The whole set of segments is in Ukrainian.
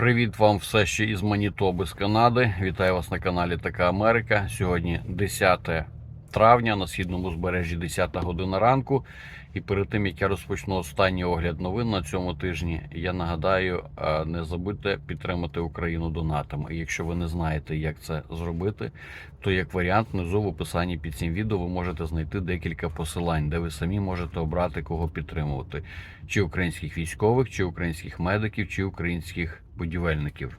Привіт вам все ще із Манітоби з Канади. Вітаю вас на каналі Така Америка. Сьогодні 10 травня на східному збережжі 10 година ранку. І перед тим як я розпочну останній огляд новин на цьому тижні, я нагадаю, е, не забудьте підтримати Україну донатами. І якщо ви не знаєте, як це зробити, то як варіант внизу в описанні під цим відео ви можете знайти декілька посилань, де ви самі можете обрати кого підтримувати: чи українських військових, чи українських медиків, чи українських будівельників.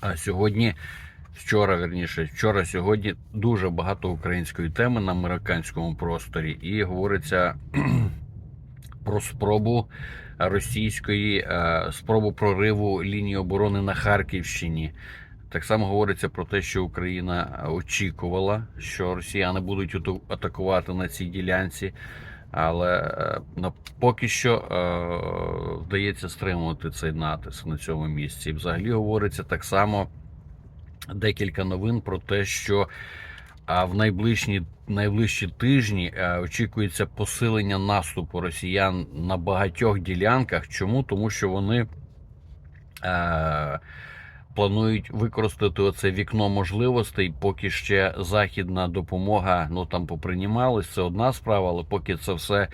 А сьогодні, вчора, верніше, вчора, сьогодні дуже багато української теми на американському просторі, і говориться про спробу російської е, спробу прориву лінії оборони на Харківщині. Так само говориться про те, що Україна очікувала, що росіяни будуть атакувати на цій ділянці, але на поки що е, вдається стримувати цей натиск на цьому місці. І взагалі говориться так само декілька новин про те, що в найближчі, найближчі тижні е, очікується посилення наступу росіян на багатьох ділянках. Чому? Тому що вони е, планують використати оце вікно можливостей, поки ще західна допомога ну там попринімалась, це одна справа, але поки це все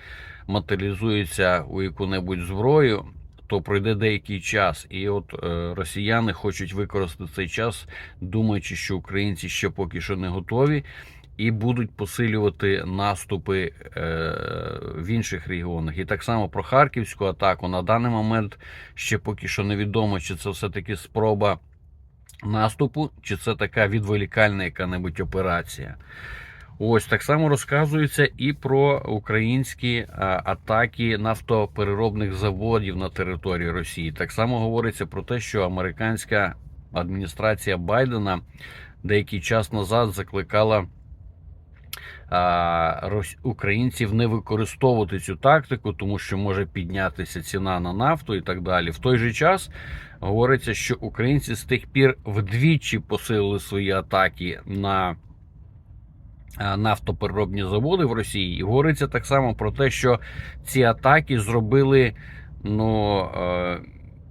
матеріалізується у яку-небудь зброю. То пройде деякий час, і от е, росіяни хочуть використати цей час, думаючи, що українці ще поки що не готові, і будуть посилювати наступи е, в інших регіонах. І так само про харківську атаку на даний момент ще поки що невідомо, чи це все таки спроба наступу, чи це така відволікальна яка-небудь операція. Ось так само розказується і про українські атаки нафтопереробних заводів на території Росії. Так само говориться про те, що американська адміністрація Байдена деякий час назад закликала українців не використовувати цю тактику, тому що може піднятися ціна на нафту і так далі. В той же час говориться, що українці з тих пір вдвічі посилили свої атаки на нафтопереробні заводи в Росії. І говориться так само про те, що ці атаки зробили ну, е,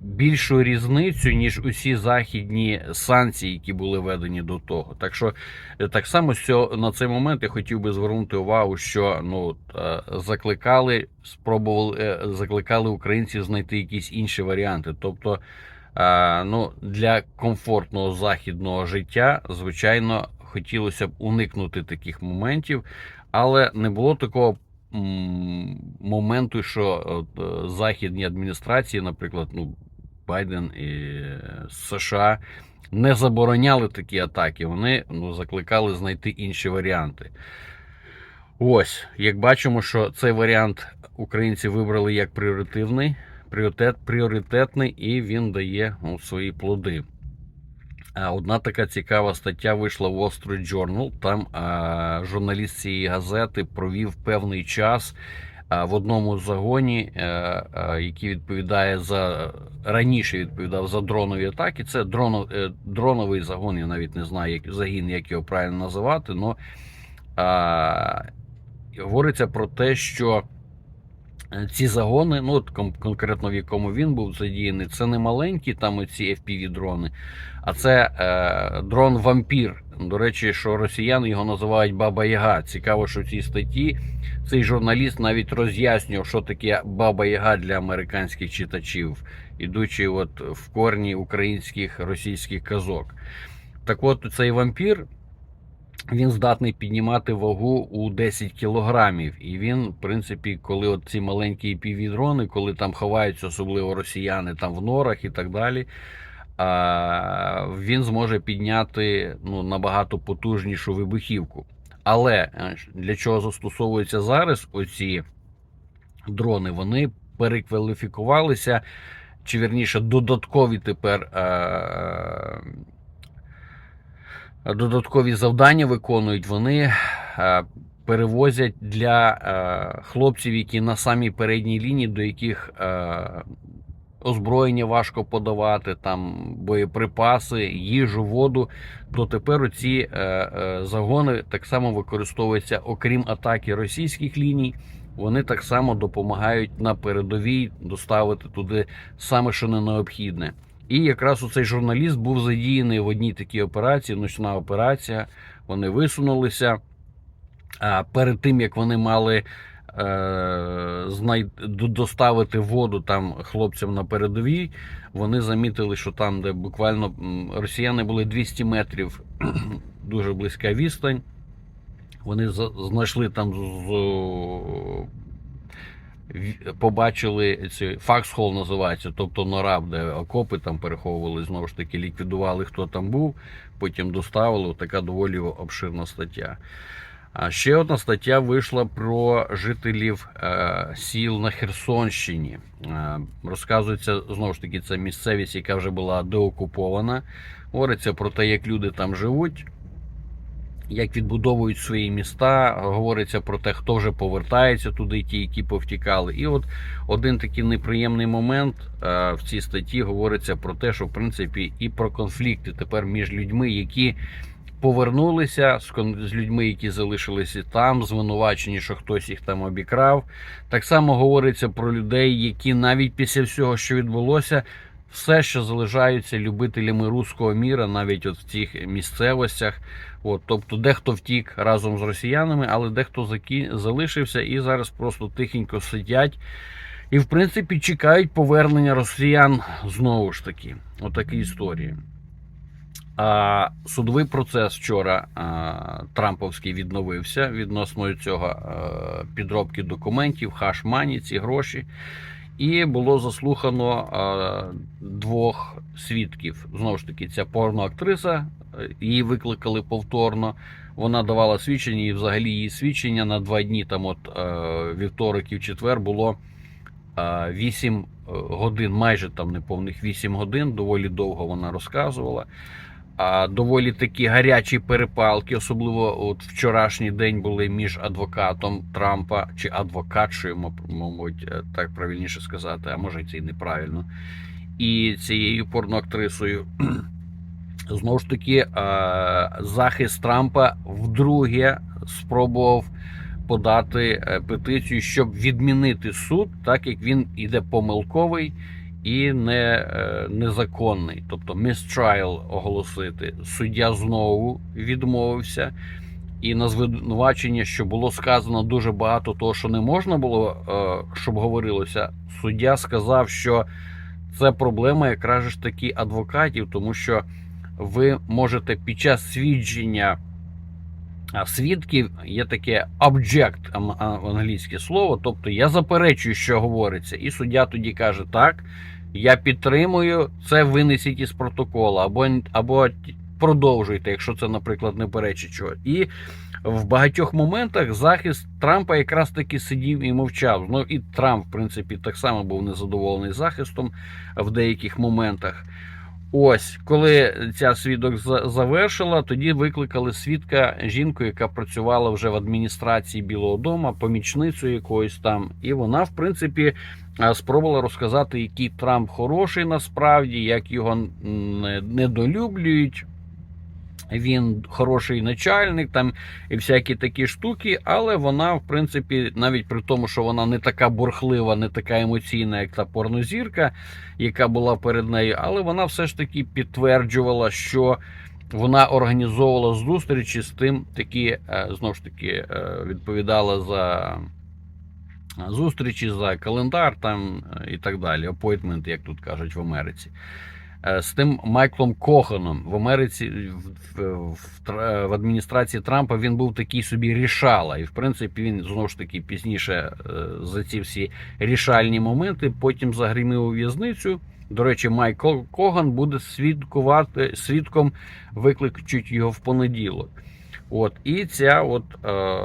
більшу різницю, ніж усі західні санкції, які були введені до того. Так що е, так само на цей момент я хотів би звернути увагу, що ну, е, закликали, спробували, е, закликали українців знайти якісь інші варіанти. Тобто, е, ну, для комфортного західного життя, звичайно, хотілося б уникнути таких моментів, але не було такого моменту, що е, західні адміністрації, наприклад, ну, Байден і США не забороняли такі атаки. Вони ну, закликали знайти інші варіанти. Ось, як бачимо, що цей варіант українці вибрали як пріоритетний, пріоритет, пріоритетний і він дає ну, свої плоди. А Одна така цікава стаття вийшла в Street Journal. Там а, журналіст цієї газети провів певний час а, в одному загоні, а, а, який відповідає за раніше відповідав за дронові атаки. Це дроно, е, дроновий загон. Я навіть не знаю, як загін, як його правильно називати. Но а, говориться про те, що е, ці загони, ну от конкретно в якому він був задіяний, це не маленькі там ці fpv дрони, а це е, дрон вампір. До речі, що росіяни його називають Баба Яга. Цікаво, що в цій статті цей журналіст навіть роз'яснював, що таке Баба Яга для американських читачів, ідучи от в корні українських російських казок. Так от цей вампір він здатний піднімати вагу у 10 кілограмів. І він, в принципі, коли от ці маленькі півдрони, коли там ховаються, особливо росіяни там в норах і так далі, він зможе підняти ну, набагато потужнішу вибухівку. Але е, для чого застосовуються зараз оці дрони? Вони перекваліфікувалися, чи вірніше, додаткові тепер. Додаткові завдання виконують, вони е, перевозять для е, хлопців, які на самій передній лінії, до яких е, озброєння важко подавати, там боєприпаси, їжу, воду. То тепер ці загони так само використовуються, окрім атаки російських ліній. Вони так само допомагають на передовій доставити туди саме, що не необхідне. І якраз оцей журналіст був задіяний в одній такій операції, ночна операція. Вони висунулися. А перед тим як вони мали е, доставити воду там хлопцям на передовій, вони замітили, що там, де буквально росіяни були 200 метрів, дуже близька відстань. Вони знайшли там з, побачили ці факсхол називається, тобто нора, де окопи там переховували, знову ж таки, ліквідували, хто там був, потім доставили. Така доволі обширна стаття. А ще одна стаття вийшла про жителів е, сіл на Херсонщині. Е, розказується знову ж таки, це місцевість, яка вже була деокупована. Говориться про те, як люди там живуть, як відбудовують свої міста. Говориться про те, хто вже повертається туди, ті, які повтікали. І от один такий неприємний момент е, в цій статті говориться про те, що в принципі і про конфлікти тепер між людьми, які повернулися з людьми, які залишилися там, звинувачені, що хтось їх там обікрав. Так само говориться про людей, які навіть після всього, що відбулося, все ще залишаються любителями руського міра, навіть от в цих місцевостях. От, тобто, дехто втік разом з росіянами, але дехто закі... залишився і зараз просто тихенько сидять. І, в принципі, чекають повернення росіян знову ж таки. Отакі історії. А судовий процес вчора а, Трамповський відновився відносно цього а, підробки документів, хаш-мані, ці гроші. І було заслухано а, двох свідків. Знову ж таки, ця порноактриса, е, її викликали повторно. Вона давала свідчення, і взагалі її свідчення на два дні, там, от е, вівторок і в четвер, було е, 8 годин, майже там неповних 8 годин. Доволі довго вона розказувала. Доволі такі гарячі перепалки, особливо от вчорашній день були між адвокатом Трампа чи адвокатшою, мабуть, е, так правильніше сказати, а може це і неправильно, і цією порноактрисою. Знову ж таки, е, захист Трампа вдруге спробував подати е, петицію, щоб відмінити суд, так як він іде помилковий і не, е, незаконний. Тобто mistrial оголосити. Суддя знову відмовився. І на звинувачення, що було сказано дуже багато того, що не можна було, е, щоб говорилося, суддя сказав, що це проблема якраз ж таки адвокатів, тому що ви можете під час свідчення свідків є таке object англійське слово, тобто я заперечую, що говориться, і суддя тоді каже: так, я підтримую, це винесіть із протоколу, або, або продовжуйте, якщо це, наприклад, не перечить чого. І в багатьох моментах захист Трампа якраз таки сидів і мовчав. Ну і Трамп, в принципі, так само був незадоволений захистом в деяких моментах. Ось, коли ця свідок завершила, тоді викликали свідка жінку, яка працювала вже в адміністрації Білого Дому, помічницею якоїсь там. І вона, в принципі, е, спробувала розказати, який Трамп хороший насправді, як його недолюблюють. Він хороший начальник там і всякі такі штуки, але вона, в принципі, навіть при тому, що вона не така бурхлива, не така емоційна, як та порнозірка, яка була перед нею, але вона все ж таки підтверджувала, що вона організовувала зустрічі з тим, такі е, знову ж таки е, відповідала за зустрічі, за календар там е, і так далі. Апойтмент, як тут кажуть в Америці. Е, З тим Майклом Коханом в Америці в, в, в, в адміністрації Трампа він був такий собі рішала. І в принципі він знову ж таки пізніше е, за ці всі рішальні моменти потім загримів у в'язницю. До речі, Майкл Коган буде свідкувати свідком, викличуть його в понеділок. От і ця от е,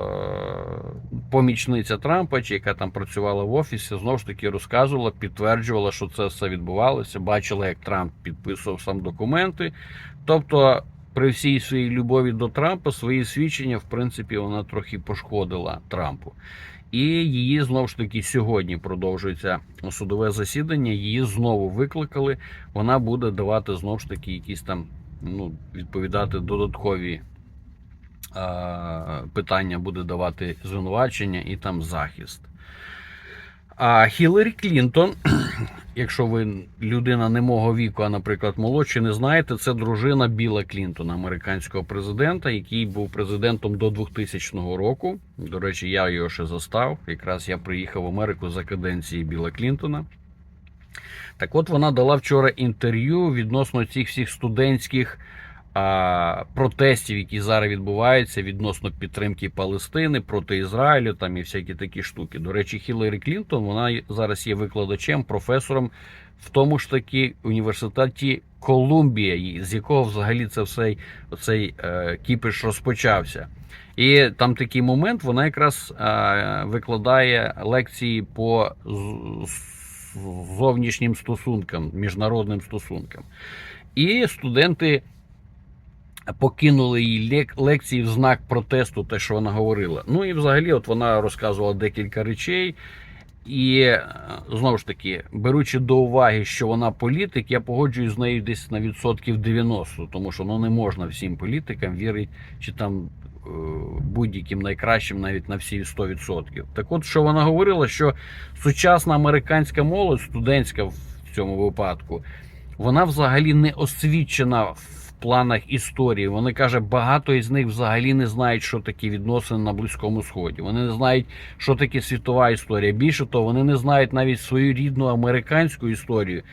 помічниця Трампа, чи яка там працювала в офісі, знову ж таки розказувала, підтверджувала, що це все відбувалося. Бачила, як Трамп підписував сам документи. Тобто, при всій своїй любові до Трампа свої свідчення, в принципі, вона трохи пошкодила Трампу. І її знову ж таки сьогодні продовжується судове засідання. Її знову викликали. Вона буде давати знову ж таки якісь там ну, відповідати додаткові питання, буде давати звинувачення і там захист. А Хіларі Клінтон якщо ви людина не мого віку, а, наприклад, молодші, не знаєте, це дружина Біла Клінтона, американського президента, який був президентом до 2000 року. До речі, я його ще застав. Якраз я приїхав в Америку за каденції Біла Клінтона. Так от вона дала вчора інтерв'ю відносно цих всіх студентських протестів, які зараз відбуваються відносно підтримки Палестини проти Ізраїлю, там і всякі такі штуки. До речі, Хіларі Клінтон вона зараз є викладачем, професором в тому ж таки університеті Колумбія, з якого взагалі це все цей е, кіпіш розпочався. І там такий момент вона якраз е, викладає лекції по зовнішнім стосункам, міжнародним стосункам. І студенти покинули її лек- лекції в знак протесту, те, що вона говорила. Ну і взагалі, от вона розказувала декілька речей. І е, знову ж таки, беручи до уваги, що вона політик, я погоджуюсь з нею десь на відсотків 90, тому що ну не можна всім політикам вірити, чи там е, будь-яким найкращим навіть на всі 100%. Так от, що вона говорила, що сучасна американська молодь, студентська в цьому випадку, вона взагалі не освічена в планах історії. Вони каже, багато із них взагалі не знають, що таке відносини на Близькому Сході. Вони не знають, що таке світова історія. Більше того, вони не знають навіть свою рідну американську історію.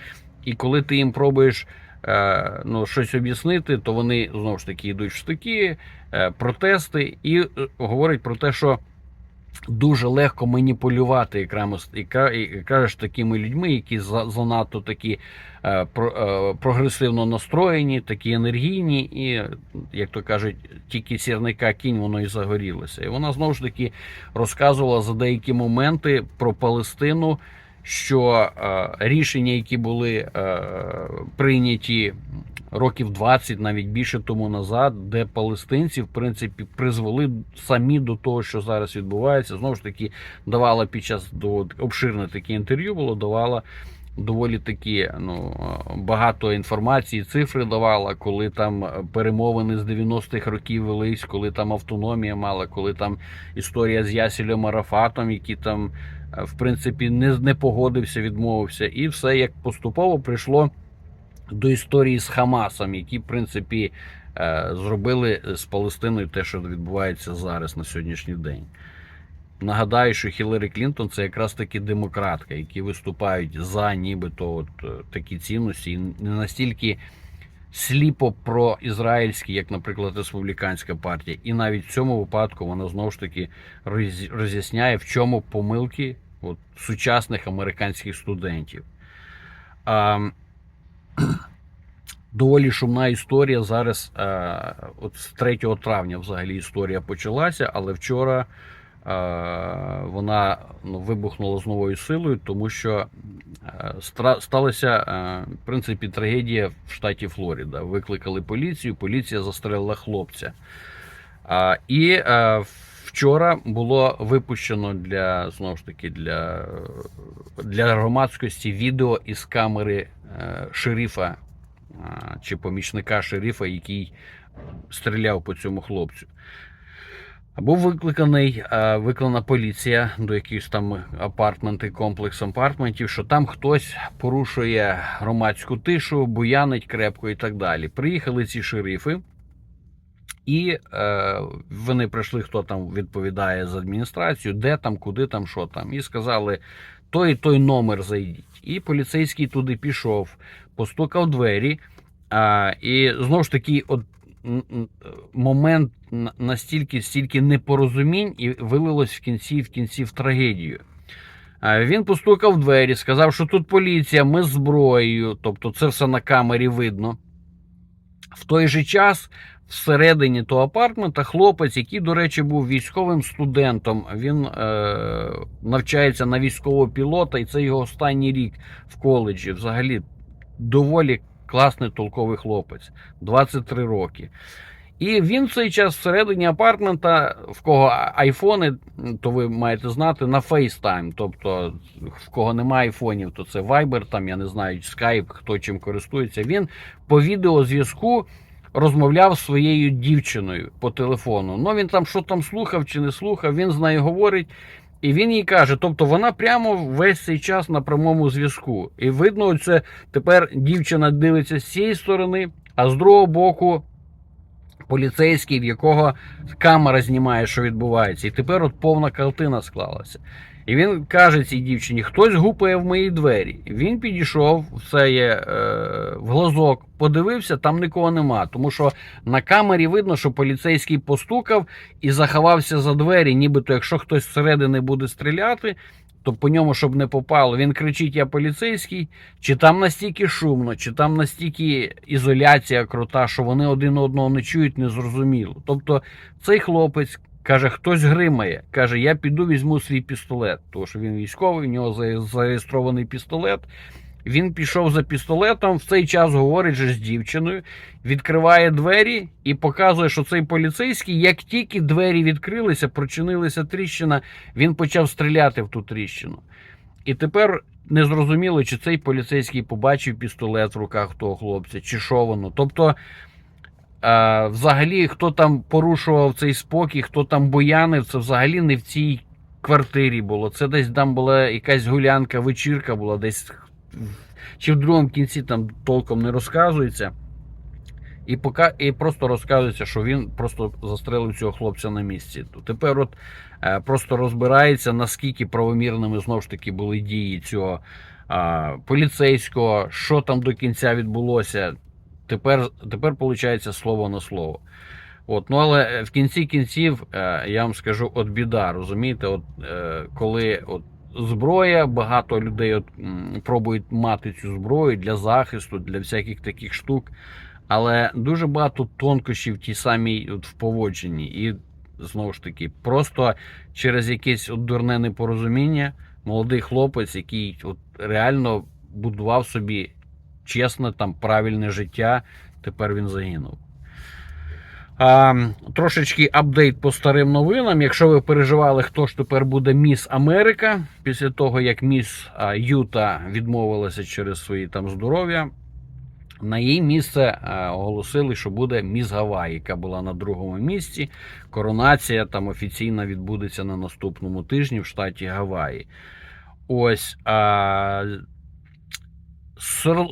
І коли ти їм пробуєш е, ну, щось об'яснити, то вони знову ж таки йдуть в штики, е, протести і е, говорять про те, що дуже легко маніпулювати якраз, такими людьми, які за- занадто такі е, про- е, прогресивно настроєні, такі енергійні, і, як то кажуть, тільки сірника кінь, воно і загорілося. І вона знову ж таки розказувала за деякі моменти про Палестину, що е, рішення, які були е, прийняті років 20, навіть більше тому назад, де палестинці, в принципі, призвели самі до того, що зараз відбувається. Знову ж таки, давала під час до обширне таке інтерв'ю було, давала доволі такі ну, багато інформації, цифри давала, коли там перемовини з 90-х років велись, коли там автономія мала, коли там історія з Ясілем Арафатом, який там е, в принципі не, не погодився, відмовився, і все як поступово прийшло до історії з Хамасом, які, в принципі, е, зробили з Палестиною те, що відбувається зараз на сьогоднішній день. Нагадаю, що Хіларі Клінтон це якраз таки демократка, які виступають за нібито от е, такі цінності, і не настільки сліпо проізраїльські, як, наприклад, республіканська партія. І навіть в цьому випадку вона знову ж таки роз'ясняє, в чому помилки от, сучасних американських студентів. А, доволі шумна історія зараз. От з 3 травня взагалі історія почалася, але вчора вона ну, вибухнула з новою силою, тому що е, сталася е, в принципі трагедія в штаті Флорида. Викликали поліцію, поліція застрелила хлопця. І е, вчора було випущено для знову ж таки для, для громадськості відео із камери е, шерифа чи помічника шерифа, який стріляв по цьому хлопцю. Був викликаний, е, викликана поліція до якихось там апартменти, комплекс апартментів, що там хтось порушує громадську тишу, буянить крепко і так далі. Приїхали ці шерифи, і е, вони прийшли, хто там відповідає за адміністрацію, де там, куди там, що там, і сказали: той і той номер зайдіть. І поліцейський туди пішов, постукав двері. А, і знову ж таки, от момент настільки стільки непорозумінь і вилилось в кінці в кінці в трагедію. Він постукав в двері, сказав, що тут поліція, ми з зброєю, тобто це все на камері видно. В той же час всередині того апартмента хлопець, який, до речі, був військовим студентом, він е, навчається на військового пілота, і це його останній рік в коледжі. Взагалі доволі класний толковий хлопець, 23 роки. І він в цей час всередині апартмента, в кого айфони, то ви маєте знати, на FaceTime. Тобто, в кого немає айфонів, то це Viber, там, я не знаю, Skype, хто чим користується. Він по відеозв'язку розмовляв з своєю дівчиною по телефону. Ну він там що там слухав чи не слухав, він з нею говорить. І він їй каже, тобто вона прямо весь цей час на прямому зв'язку. І видно, це тепер дівчина дивиться з цієї сторони, а з другого боку поліцейський, в якого камера знімає, що відбувається. І тепер от повна картина склалася. І він каже цій дівчині: хтось гупає в мої двері. Він підійшов, все є е, в глазок, подивився, там нікого нема. Тому що на камері видно, що поліцейський постукав і заховався за двері, нібито якщо хтось зсередини буде стріляти, то по ньому, щоб не попало, він кричить: Я поліцейський, чи там настільки шумно, чи там настільки ізоляція крута, що вони один одного не чують, незрозуміло. Тобто цей хлопець. Каже, хтось гримає. Каже, я піду візьму свій пістолет. Тому що він військовий, в нього зареєстрований пістолет. Він пішов за пістолетом, в цей час говорить з дівчиною, відкриває двері і показує, що цей поліцейський, як тільки двері відкрилися, прочинилася тріщина, він почав стріляти в ту тріщину. І тепер незрозуміло, чи цей поліцейський побачив пістолет в руках того хлопця, чи що воно. Тобто, е, взагалі, хто там порушував цей спокій, хто там буянив, це взагалі не в цій квартирі було. Це десь там була якась гулянка, вечірка була десь чи в другому кінці там толком не розказується. І пока, і просто розказується, що він просто застрелив цього хлопця на місці. То Тепер от е, просто розбирається, наскільки правомірними знову ж таки були дії цього а, поліцейського, що там до кінця відбулося. Тепер, тепер виходить слово на слово. От, ну але е, в кінці кінців е, я вам скажу, от біда, розумієте, от е, коли от зброя, багато людей от, пробують мати цю зброю для захисту, для всяких таких штук. Але дуже багато тонкощів в тій самій от, в поводженні. І знову ж таки, просто через якесь от дурне непорозуміння молодий хлопець, який от реально будував собі чесне, там правильне життя, тепер він загинув. А, трошечки апдейт по старим новинам. Якщо ви переживали, хто ж тепер буде Міс Америка, після того як Міс Юта відмовилася через свої там здоров'я, на її місце оголосили, що буде Міс Гаваї, яка була на другому місці. Коронація там офіційно відбудеться на наступному тижні в штаті Гаваї. Ось а,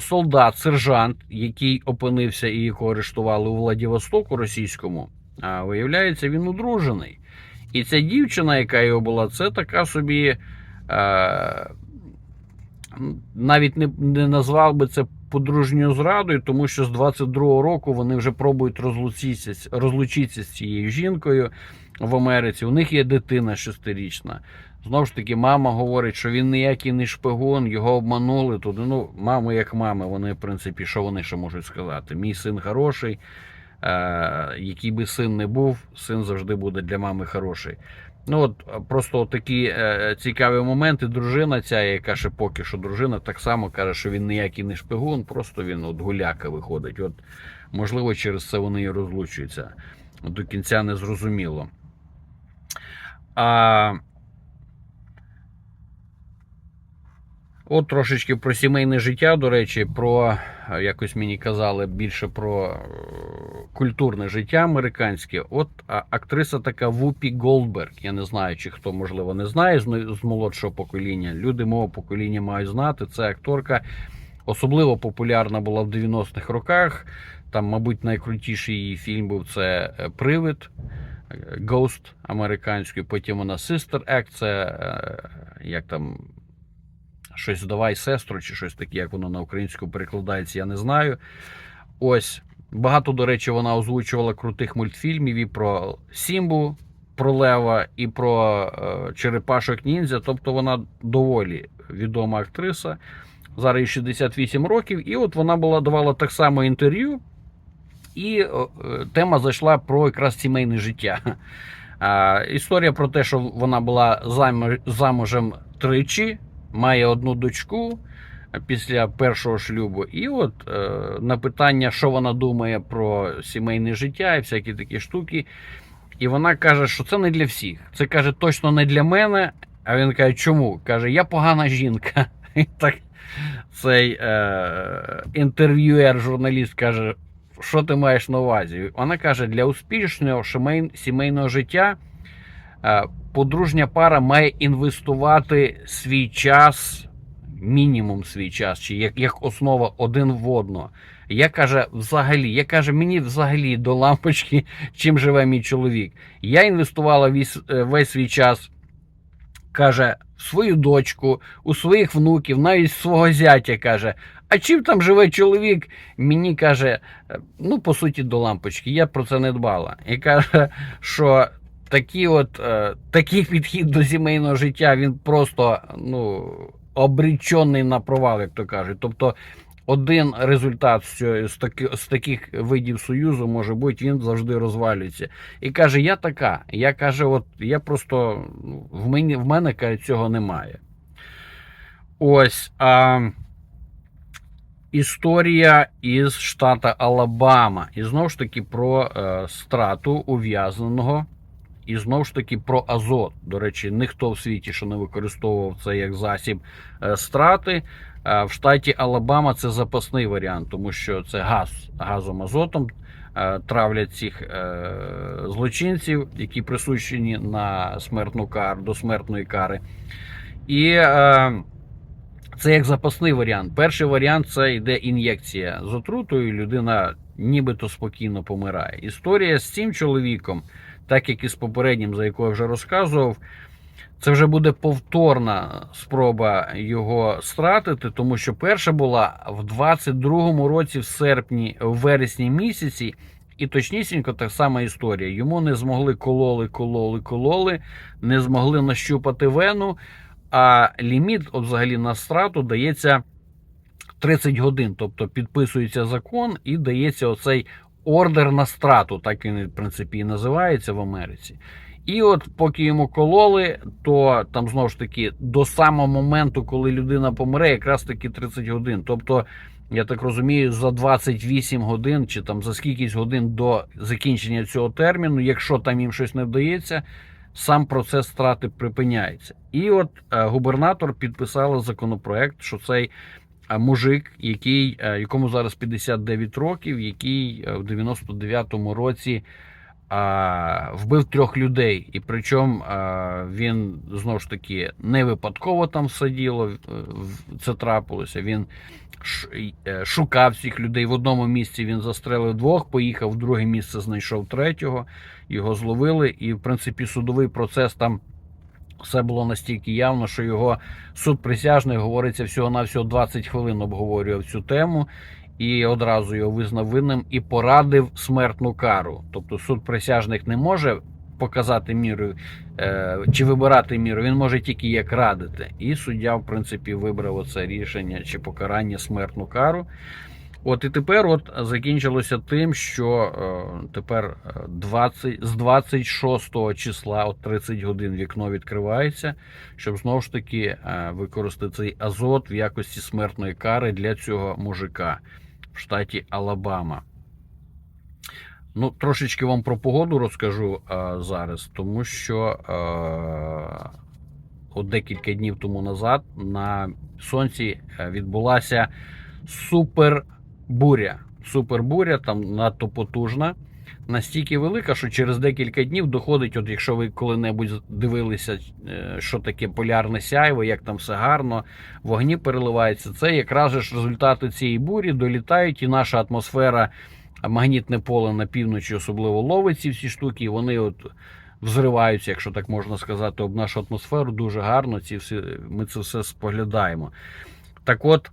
солдат, сержант, який опинився і якого арештували у Владивостоку російському, а, виявляється, він одружений. І ця дівчина, яка його була, це така собі. Е, навіть не, не назвав би це подружньою зрадою, тому що з 22-го року вони вже пробують розлучитися, розлучитися з цією жінкою в Америці. У них є дитина шестирічна. Знову ж таки, мама говорить, що він ніякий не шпигун, його обманули туди. Ну, мами як мами, вони, в принципі, що вони ще можуть сказати? Мій син хороший, е, який би син не був, син завжди буде для мами хороший. Ну от просто такі е, цікаві моменти. Дружина ця, яка ще поки що дружина, так само каже, що він ніякий не шпигун, просто він от гуляка виходить. От можливо, через це вони і розлучуються. До кінця не зрозуміло. А, От трошечки про сімейне життя, до речі, про е, якось мені казали більше про е, культурне життя американське. От актриса така Вупі Голдберг. Я не знаю, чи хто можливо не знає з, молодшого покоління. Люди мого покоління мають знати. Це акторка особливо популярна була в 90-х роках. Там, мабуть, найкрутіший її фільм був це е, Привид. Ghost американською, потім вона Sister Act, це як там щось давай сестру, чи щось таке, як воно на українську перекладається, я не знаю. Ось. Багато, до речі, вона озвучувала крутих мультфільмів і про Сімбу, про Лева, і про е, Черепашок Ніндзя. Тобто вона доволі відома актриса. Зараз їй 68 років, і от вона була давала так само інтерв'ю, і е, тема зайшла про якраз сімейне життя. Історія про те, що вона була зам- замужем тричі, має одну дочку після першого шлюбу. І от е, на питання, що вона думає про сімейне життя і всякі такі штуки. І вона каже, що це не для всіх. Це каже, точно не для мене. А він каже, чому? Каже, я погана жінка. І так цей е, інтерв'юер, журналіст каже, що ти маєш на увазі? Вона каже, для успішного сімейного життя подружня пара має інвестувати свій час, мінімум свій час, чи як, як основа один в одного. Я каже, взагалі, я каже, мені взагалі до лампочки, чим живе мій чоловік. Я інвестувала весь, е, весь свій час, каже, свою дочку, у своїх внуків, навіть свого зятя каже. А чим там живе чоловік? Мені каже, е, ну по суті, до лампочки. Я про це не дбала. І каже, що такі от, е, такий підхід до сімейного життя він просто ну, обречений на провал, як то кажуть. Тобто, один результат з, таки, з таких видів союзу може бути, він завжди розвалюється. І каже: Я така. Я каже, от я просто ну, в мені в мене каже, цього немає. Ось. А... Історія із штата Алабама. І знову ж таки про е, страту ув'язненого. І знову ж таки про азот. До речі, ніхто в світі ще не використовував це як засіб е, страти. Е, в штаті Алабама це запасний варіант, тому що це газ газом азотом. е, Травлять цих злочинців, які присущені на смертну кару до смертної кари. І це як запасний варіант. Перший варіант це йде ін'єкція з отрутою, людина нібито спокійно помирає. Історія з цим чоловіком, так як і з попереднім, за якого я вже розказував, це вже буде повторна спроба його стратити, тому що перша була в 22-му році, в серпні, в вересні місяці. І точнісінько так сама історія. Йому не змогли кололи, кололи, кололи, не змогли нащупати вену. А ліміт, от взагалі на страту, дається 30 годин. Тобто підписується закон і дається оцей ордер на страту, так він, в принципі, і називається в Америці. І от поки йому кололи, то там знову ж таки до самого моменту, коли людина помре, якраз таки 30 годин. Тобто, я так розумію, за 28 годин чи там за скількись годин до закінчення цього терміну, якщо там їм щось не вдається, сам процес страти припиняється. І от е, губернатор підписала законопроект, що цей мужик, який, е, якому зараз 59 років, який е, в 99-му році а, вбив трьох людей. І причому а, він знову ж таки не випадково там все діло е, в- це трапилося. Він е, шукав цих людей. В одному місці він застрелив двох, поїхав в друге місце, знайшов третього, його зловили. І, в принципі, судовий процес там. Все було настільки явно, що його суд присяжний говориться всього-навсього 20 хвилин обговорював цю тему і одразу його визнав винним і порадив смертну кару. Тобто суд присяжних не може показати міру е, чи вибирати міру, він може тільки як радити. І суддя, в принципі, вибрав оце рішення чи покарання смертну кару. От і тепер от закінчилося тим, що е, тепер е, 20, з 26 числа, от 30 годин вікно відкривається, щоб знову ж таки е, використати цей азот в якості смертної кари для цього мужика в штаті Алабама. Ну, трошечки вам про погоду розкажу е, зараз, тому що е, от декілька днів тому назад на сонці е, відбулася супербуря. Супербуря там надто потужна, настільки велика, що через декілька днів доходить, от якщо ви коли-небудь дивилися, е, що таке полярне сяйво, як там все гарно, вогні переливаються. Це якраз ж результати цієї бурі долітають, і наша атмосфера, магнітне поле на півночі особливо ловить ці всі штуки, і вони от взриваються, якщо так можна сказати, об нашу атмосферу дуже гарно. Ці всі, ми це все споглядаємо. Так от,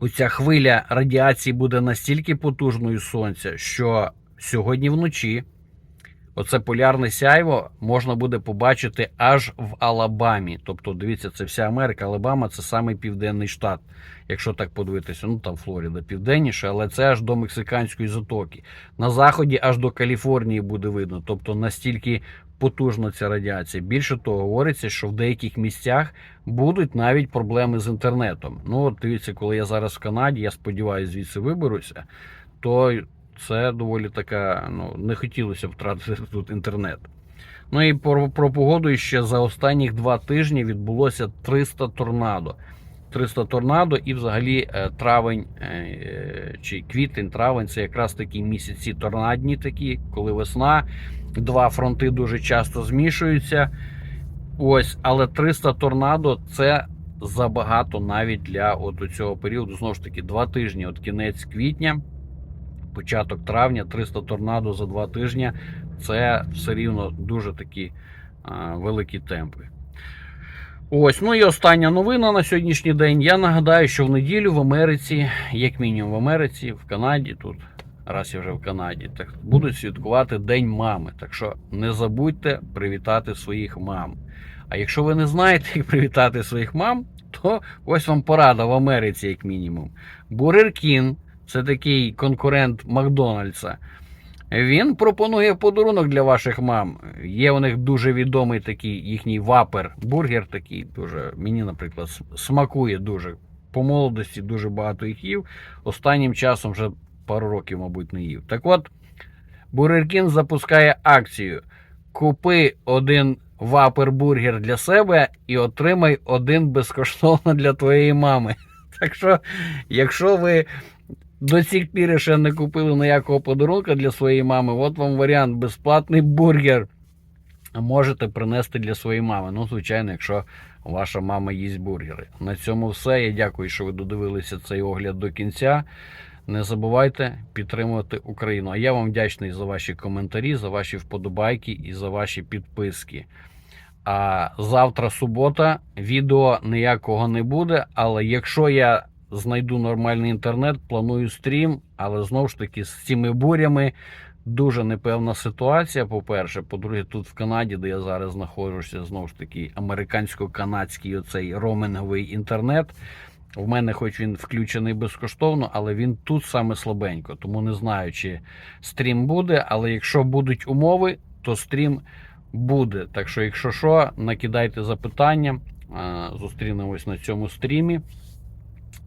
оця хвиля радіації буде настільки потужною сонця, що сьогодні вночі оце полярне сяйво можна буде побачити аж в Алабамі. Тобто, дивіться, це вся Америка. Алабама це самий південний штат, якщо так подивитися. Ну там Флорида південніше, але це аж до Мексиканської затоки. На заході аж до Каліфорнії буде видно. Тобто настільки потужна ця радіація. Більше того, говориться, що в деяких місцях будуть навіть проблеми з інтернетом. Ну, от дивіться, коли я зараз в Канаді, я сподіваюся, звідси виберуся, то це доволі така, ну, не хотілося втратити тут інтернет. Ну і про, про погоду ще за останніх два тижні відбулося 300 торнадо. 300 торнадо і взагалі е, травень е, чи квітень, травень це якраз такі місяці торнадні, такі, коли весна, два фронти дуже часто змішуються. Ось, але 300 торнадо це забагато навіть для от цього періоду. Знову ж таки, два тижні, от кінець квітня, початок травня, 300 торнадо за два тижні. Це все рівно дуже такі а, великі темпи. Ось, ну і остання новина на сьогоднішній день. Я нагадаю, що в неділю в Америці, як мінімум в Америці, в Канаді, тут, раз я вже в Канаді, так будуть святкувати День мами. Так що не забудьте привітати своїх мам. А якщо ви не знаєте, як привітати своїх мам, то ось вам порада в Америці, як мінімум. Burger King – це такий конкурент Макдональдса. Він пропонує подарунок для ваших мам. Є у них дуже відомий такий їхній вапер, бургер такий. Дуже мені, наприклад, смакує дуже. По молодості дуже багато їх їв. Останнім часом вже пару років, мабуть, не їв. Так от, King запускає акцію: купи один вапер-бургер для себе і отримай один безкоштовно для твоєї мами. Так що, якщо ви до цих пір ще не купили ніякого подарунка для своєї мами, от вам варіант безплатний бургер. Можете принести для своєї мами. Ну, звичайно, якщо ваша мама їсть бургери. На цьому все. Я дякую, що ви додивилися цей огляд до кінця. Не забувайте підтримувати Україну. А я вам вдячний за ваші коментарі, за ваші вподобайки і за ваші підписки. А завтра субота, відео ніякого не буде. Але якщо я знайду нормальний інтернет, планую стрім, але знову ж таки з цими бурями дуже непевна ситуація. По-перше, по-друге, тут в Канаді, де я зараз знаходжуся, знову ж таки, американсько-канадський оцей роуминговий інтернет. В мене, хоч він включений безкоштовно, але він тут саме слабенько. Тому не знаю, чи стрім буде. Але якщо будуть умови, то стрім буде. Так що, якщо що, накидайте запитання. Зустрінемось на цьому стрімі.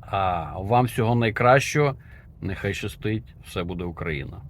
А вам всього найкращого. Нехай щастить, все буде Україна.